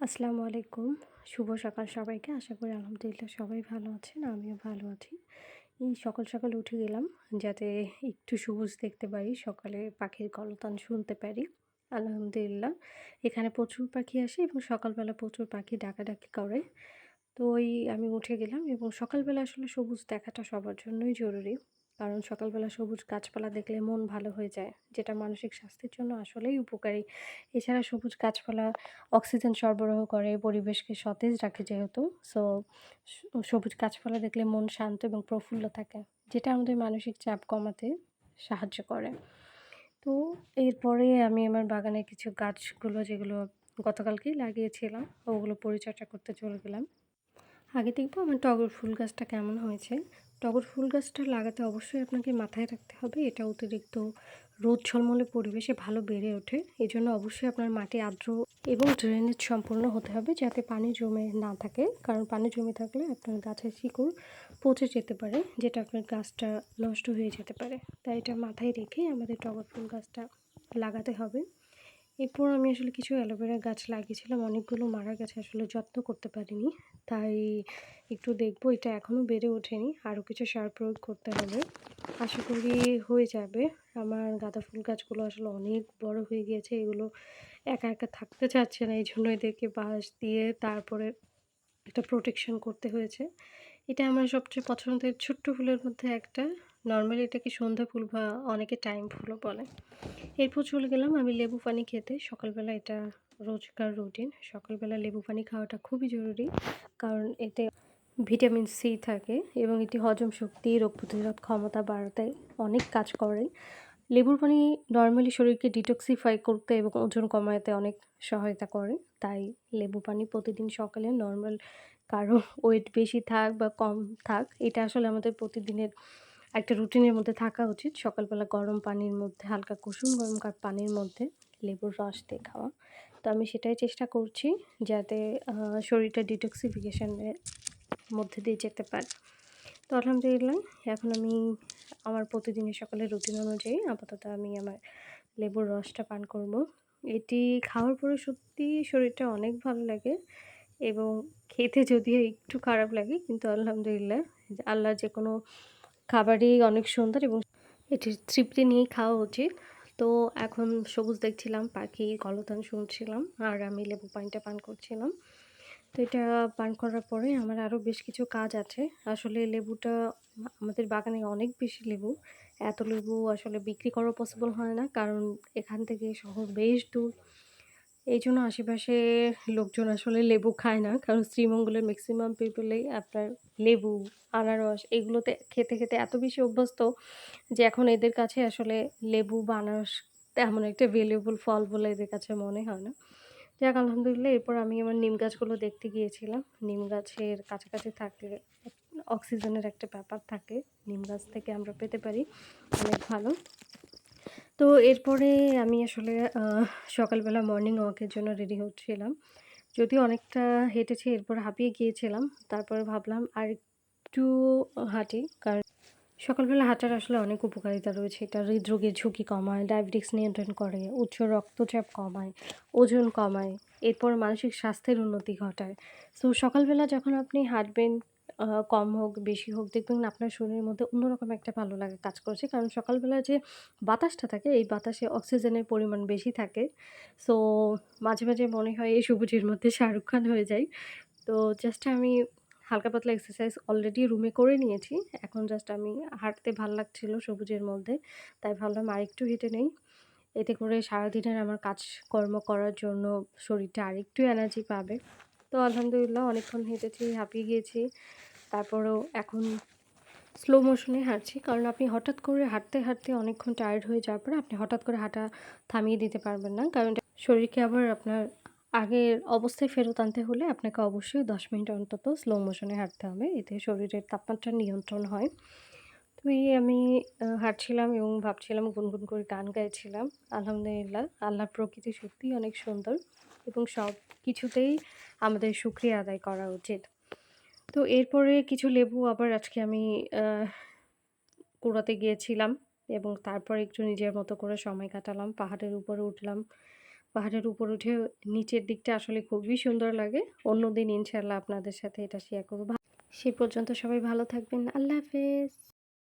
আসসালামু আলাইকুম। শুভ সকাল সবাইকে। আশা করি আলহামদুলিল্লাহ সবাই ভালো আছেন, আমিও ভালো আছি। এই সকাল সকাল উঠে গেলাম যাতে একটু সবুজ দেখতে পারি, সকালে পাখির কলতান শুনতে পারি। আলহামদুলিল্লাহ, এখানে প্রচুর পাখি আসে এবং সকালবেলা প্রচুর পাখি ডাকাডাকি করে। তো ওই আমি উঠে গেলাম এবং সকালবেলা আসলে সবুজ দেখাটা সবার জন্যই জরুরি। কারণ সকালবেলা সবুজ গাছপালা দেখলে মন ভালো হয়ে যায়, যেটা মানসিক স্বাস্থ্যের জন্য আসলেই উপকারী। এছাড়া সবুজ গাছপালা অক্সিজেন সরবরাহ করে, পরিবেশকে সতেজ রাখে যেহেতু সো, সবুজ গাছপালা দেখলে মন শান্ত এবং প্রফুল্ল থাকে, যেটা আমাদের মানসিক চাপ কমাতে সাহায্য করে। তো এরপরে আমি আমার বাগানে কিছু গাছগুলো যেগুলো গতকালকেই লাগিয়েছিলাম, ওগুলো পরিচর্যা করতে চলে গেলাম। আগে দেখব আমার টগর ফুল গাছটা কেমন হয়েছে। টগর ফুল গাছটা লাগাতে অবশ্যই আপনাকে মাথায় রাখতে হবে। এটা অতিরিক্ত রোদ ঝলমলে পরিবেশে ভালো বেড়ে ওঠে। এই জন্য অবশ্যই আপনার মাটি আর্দ্র এবং ড্রেনেজ সম্পূর্ণ হতে হবে যাতে পানি জমে না থাকে। কারণ পানি জমে থাকলে আপনার গাছের শিকড় পচে যেতে পারে, যেটা আপনার গাছটা নষ্ট হয়ে যেতে পারে। তাই এটা মাথায় রেখে আমাদের টগর ফুল গাছটা লাগাতে হবে। এরপর আমি আসলে কিছু অ্যালোভেরা গাছ লাগিয়েছিলাম। অনেকগুলো মারা গেছে, আসলে যত্ন করতে পারিনি। তাই একটু দেখব, এটা এখনও বেড়ে ওঠেনি। আরও কিছু সার প্রয়োগ করতে হবে। আশা করি হয়ে যাবে। আমার গাঁদা ফুল গাছগুলো আসলে অনেক বড় হয়ে গিয়েছে। এগুলো একা একা থাকতে চাচ্ছে না এই জন্য এদেরকে বাঁশ দিয়ে তারপরে একটা প্রোটেকশন করতে হয়েছে। এটা আমার সবচেয়ে পছন্দের ছোট্ট ফুলের মধ্যে একটা। নর্মালি এটাকে সন্ধ্যা ফুল বা অনেকে টাইম ফুলও বলে। এরপর চলে গেলাম আমি লেবু পানি খেতে। সকালবেলা এটা রোজকার রুটিন সকালবেলা লেবু পানি খাওয়াটা খুবই জরুরি, কারণ এতে ভিটামিন সি থাকে এবং এটি হজম শক্তি, রোগ প্রতিরোধ ক্ষমতা বাড়াতে অনেক কাজ করে। লেবুর পানি নর্মালি শরীরকে ডিটক্সিফাই করতে এবং ওজন কমাতে অনেক সহায়তা করে, তাই লেবু পানি প্রতিদিন সকালে নর্মাল কারও ওয়েট বেশি থাক বা কম থাক, এটা আসলে আমাদের প্রতিদিনের একটা রুটিনের মধ্যে থাকা উচিত। সকালবেলা গরম পানির মধ্যে, হালকা কুসুম গরম পানির মধ্যে লেবুর রস দিয়ে খাওয়া। তো আমি সেটাই চেষ্টা করছি যাতে শরীরটা ডিটক্সিফিকেশনের মধ্যে দিয়ে যেতে পারে। তো আলহামদুলিল্লাহ, এখন আমি আমার প্রতিদিনের সকালের রুটিন অনুযায়ী আপাতত আমি আমার লেবুর রসটা পান করব। এটি খাওয়ার পরে সত্যি শরীরটা অনেক ভালো লাগে এবং খেতে যদিও একটু খারাপ লাগে, কিন্তু আলহামদুলিল্লাহ আল্লাহ যে কোনো খাবারই অনেক সুন্দর এবং এটির তৃপ্তি নিয়েই খাওয়া উচিত। তো এখন সবুজ দেখছিলাম, পাখি কলতান শুনছিলাম আর আমি লেবু পানিটা পান করছিলাম। তো এটা পান করার পরে আমার আরও বেশ কিছু কাজ আছে। আসলে লেবুটা আমাদের বাগানে অনেক বেশি লেবু। এত লেবু আসলে বিক্রি করা পসিবল হয় না, কারণ এখান থেকে শহর বেশ দূর। এই জন্য আশেপাশে লোকজন আসলে লেবু খায় না। কারণ শ্রীমঙ্গলের ম্যাক্সিমাম পিপলেই আপনার লেবু, আনারস এগুলোতে খেতে খেতে এত বেশি অভ্যস্ত যে এখন এদের কাছে আসলে লেবু বা আনারস তেমন একটা ভ্যালুয়েবল ফল বলে এদের কাছে মনে হয় না। যাক, আলহামদুলিল্লাহ, এরপর আমি আমার নিম গাছগুলো দেখতে গিয়েছিলাম। নিম গাছের কাছাকাছি থাকলে অক্সিজেনের একটা ব্যাপার থাকে। নিম গাছ থেকে আমরা পেতে পারি। অনেক ভালো। তো এরপরে আমি আসলে সকালবেলা মর্নিং ওয়াকের জন্য রেডি হচ্ছিলাম। যদিও অনেকটা হেঁটেছি, এরপর হাঁপিয়ে গিয়েছিলাম। তারপরে ভাবলাম আর একটু হাঁটি, কারণ সকালবেলা হাঁটার আসলে অনেক উপকারিতা রয়েছে। এটা হৃদরোগের ঝুঁকি কমায় ডায়াবেটিক্স নিয়ন্ত্রণ করে, উচ্চ রক্তচাপ কমায়, ওজন কমায়, এরপর মানসিক স্বাস্থ্যের উন্নতি ঘটায়। সো সকালবেলা যখন আপনি হাঁটবেন কম হোক, বেশি হোক, দেখবেন আপনার শরীরের মধ্যে অন্যরকম একটা ভালো লাগা কাজ করছে। কারণ সকালবেলা যে বাতাসটা থাকে, এই বাতাসে অক্সিজেনের পরিমাণ বেশি থাকে। সো মাঝে মাঝে মনে হয় এই সবুজের মধ্যে শাহরুখ খান হয়ে যায়। তো জাস্ট আমি হালকা পাতলা এক্সারসাইজ অলরেডি রুমে করে নিয়েছি। এখন জাস্ট আমি হাঁটতে ভালো লাগছিল সবুজের মধ্যে, তাই ভাবলাম আরেকটু হেঁটে নেই। এতে করে সারাদিনের আমার কাজকর্ম করার জন্য শরীরটা আরেকটু এনার্জি পাবে। তো আলহামদুলিল্লাহ অনেকক্ষণ হেঁটেছি, হাঁপিয়ে গিয়েছি। তারপরেও এখন স্লো মোশনে হাঁটছি। কারণ আপনি হঠাৎ করে হাঁটতে হাঁটতে অনেকক্ষণ টায়ার্ড হয়ে যাওয়ার পরে আপনি হঠাৎ করে হাঁটা থামিয়ে দিতে পারবেন না। কারণ শরীরকে আবার আপনার আগের অবস্থায় ফেরত আনতে হলে আপনাকে অবশ্যই দশ মিনিট অন্তত স্লো মোশনে হাঁটতে হবে। এতে শরীরের তাপমাত্রা নিয়ন্ত্রণ হয়। তো এই আমি হাঁটছিলাম এবং ভাবছিলাম গুনগুন করে গান গাইছিলাম। আলহামদুলিল্লাহ আল্লাহ প্রকৃতি সত্যিই অনেক সুন্দর এবং সব কিছুতেই আমাদের সুক্রিয়া আদায় করা উচিত। তো এরপরে কিছু লেবু আবার আজকে আমি কুড়াতে গিয়েছিলাম এবং তারপর একটু নিজের মতো করে সময় কাটালাম। পাহাড়ের উপরে উঠলাম। পাহাড়ের উপর উঠে নিচের দিকটা আসলে খুবই সুন্দর লাগে। অন্যদিন ইনশাল্লাহ আপনাদের সাথে এটা শেয়ার করব। সে পর্যন্ত সবাই ভালো থাকবেন। আল্লাহ হাফেজ।